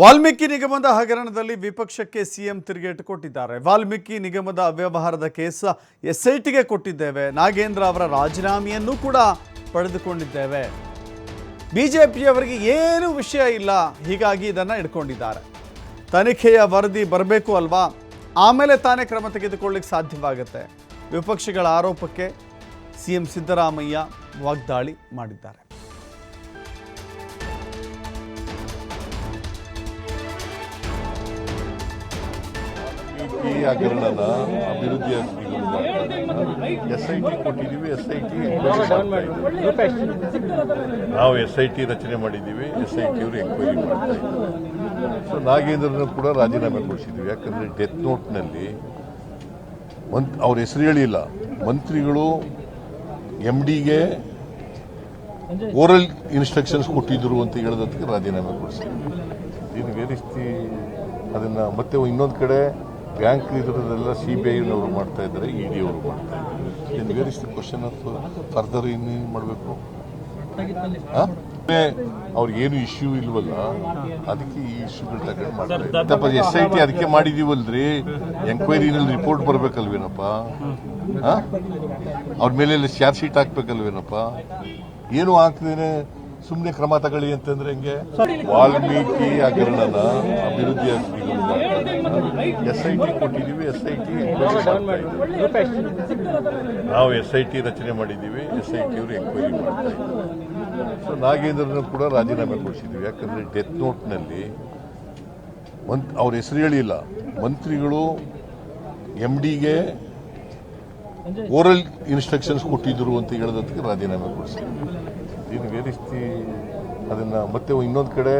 ವಾಲ್ಮೀಕಿ ನಿಗಮದ ಹಗರಣದಲ್ಲಿ ವಿಪಕ್ಷಕ್ಕೆ ಸಿಎಂ ತಿರುಗೇಟು ಕೊಟ್ಟಿದ್ದಾರೆ. ವಾಲ್ಮೀಕಿ ನಿಗಮದ ಅವ್ಯವಹಾರದ ಕೇಸ್ ಎಸ್ಐಟಿಗೆ ಕೊಟ್ಟಿದ್ದೇವೆ. ನಾಗೇಂದ್ರ ಅವರ ರಾಜೀನಾಮೆಯನ್ನು ಕೂಡ ಪಡೆದುಕೊಂಡಿದ್ದೇವೆ. ಬಿಜೆಪಿಯವರಿಗೆ ಏನು ವಿಷಯ ಇಲ್ಲ, ಹೀಗಾಗಿ ಇದನ್ನು ಇಟ್ಕೊಂಡಿದ್ದಾರೆ ತನಿಖೆಯ ವರದಿ ಬರಬೇಕು ಅಲ್ವಾ? ಆಮೇಲೆ ತಾನೇ ಕ್ರಮ ತೆಗೆದುಕೊಳ್ಳಿಕ್ಕೆ ಸಾಧ್ಯವಾಗುತ್ತೆ. ವಿಪಕ್ಷಗಳ ಆರೋಪಕ್ಕೆ ಸಿಎಂ ಸಿದ್ದರಾಮಯ್ಯ ವಾಗ್ದಾಳಿ ಮಾಡಿದ್ದಾರೆ. ಈ ಹಗರಣನ ಅಭಿವೃದ್ಧಿ ಎಸ್ ಐ ಟಿ ಕೊಟ್ಟಿದ್ದೀವಿ, ಎಸ್ ಐ ಟಿ ನಾವು ಎಸ್ ಐ ಟಿ ರಚನೆ ಮಾಡಿದ್ದೀವಿ, ಎಸ್ ಐ ಟಿ ಅವರು ಎಂಕ್ವೈರಿ ಮಾಡ್ತಾ ಸೊ ನಾಗೇಂದ್ರನ ಕೂಡ ರಾಜೀನಾಮೆ ಕೊಡಿಸಿದ್ದೀವಿ. ಯಾಕಂದರೆ ಡೆತ್ ನೋಟ್ನಲ್ಲಿ ಮಂತ್, ಅವ್ರ ಹೆಸರು ಹೇಳಿಲ್ಲ. ಮಂತ್ರಿಗಳು ಎಂ ಡಿಗೆ ಓರಲ್ ಇನ್ಸ್ಟ್ರಕ್ಷನ್ಸ್ ಕೊಟ್ಟಿದ್ರು ಅಂತ ಹೇಳೋದಕ್ಕೆ ರಾಜೀನಾಮೆ ಕೊಡಿಸಿದ್ದೀವಿ. ವೇರಿಸ್ತಿ ಅದನ್ನ ಮತ್ತೆ ಇನ್ನೊಂದು ಕಡೆ ಬ್ಯಾಂಕ್ ಇದರದೆಲ್ಲ ಸಿ ಬಿ ಐನವರು ಮಾಡ್ತಾ ಇದ್ದಾರೆ ಇ ಡಿ ಅವರು ಮಾಡ್ತಾ ಇದ್ದಾರೆ. ಇನ್ನು where is the question of further ಇನ್ನೇನು ಮಾಡಬೇಕು ಅವ್ರಿಗೇನು ಇಶ್ಯೂ ಇಲ್ವಲ್ಲ ಅದಕ್ಕೆ ಈ ಇಶ್ಯೂಗಳು ತಗೊಂಡು ಮಾಡ್ತಾರೆ ಎಸ್ ಐ ಟಿ ಅದಕ್ಕೆ ಮಾಡಿದೀವಲ್ರಿ? ಎಂಕ್ವೈರಿನಲ್ಲಿ ರಿಪೋರ್ಟ್ ಬರಬೇಕಲ್ವೇನಪ್ಪ? ಹಾಂ? ಅವ್ರ ಮೇಲೆ ಚಾರ್ಜ್ ಶೀಟ್ ಹಾಕ್ಬೇಕಲ್ವೇನಪ್ಪ? ಏನು ಹಾಕ್ದೇನೆ ಸುಮ್ಮನೆ ಕ್ರಮ ತಗೊಳ್ಳಿ ಅಂತಂದ್ರೆ ಹೆಂಗೆ? ವಾಲ್ಮೀಕಿ ಹಗರಣನ ಅಭಿವೃದ್ಧಿ ಎಸ್ ಐ ಟಿ ಕೊಟ್ಟಿದ್ದೀವಿ ಎಸ್ ಐ ನಾವು ಎಸ್ ಐ ಟಿ ರಚನೆ ಮಾಡಿದ್ದೀವಿ ಎಸ್ ಐ ಟಿ ಅವರು ಎಂಕ್ವೈರಿ ಮಾಡ್ತಾ ಸೊ ನಾಗೇಂದ್ರನ ಕೂಡ ರಾಜೀನಾಮೆ ಕೊಡಿಸಿದ್ದೀವಿ. ಯಾಕಂದರೆ ಡೆತ್ ನೋಟ್ನಲ್ಲಿ ಮಂತ್, ಅವ್ರ ಹೆಸರು ಹೇಳಿಲ್ಲ. ಮಂತ್ರಿಗಳು ಎಂ ಡಿಗೆ ಓರಲ್ ಇನ್ಸ್ಟ್ರಕ್ಷನ್ಸ್ ಕೊಟ್ಟಿದ್ರು ಅಂತ ಹೇಳೋದಕ್ಕೆ ರಾಜೀನಾಮೆ ಕೊಡಿಸಿದ್ದೀವಿ ಇನ್ನು ವೇರಿಸ್ತಿ ಅದನ್ನು ಮತ್ತೆ ಇನ್ನೊಂದು ಕಡೆ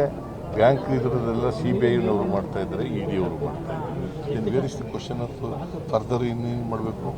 ಬ್ಯಾಂಕ್ ಇದರದೆಲ್ಲ ಸಿ ಬಿ ಐನವರು ಮಾಡ್ತಾ ಇದ್ದಾರೆ ಇ ಡಿ ಅವರು ಮಾಡ್ತಾ ಇದ್ದಾರೆ. ಇನ್ನು ವೇರಿಸ್ತಿ ಕ್ವಶನ್ ಫರ್ದರ್ ಇನ್ನೇನು ಮಾಡಬೇಕು?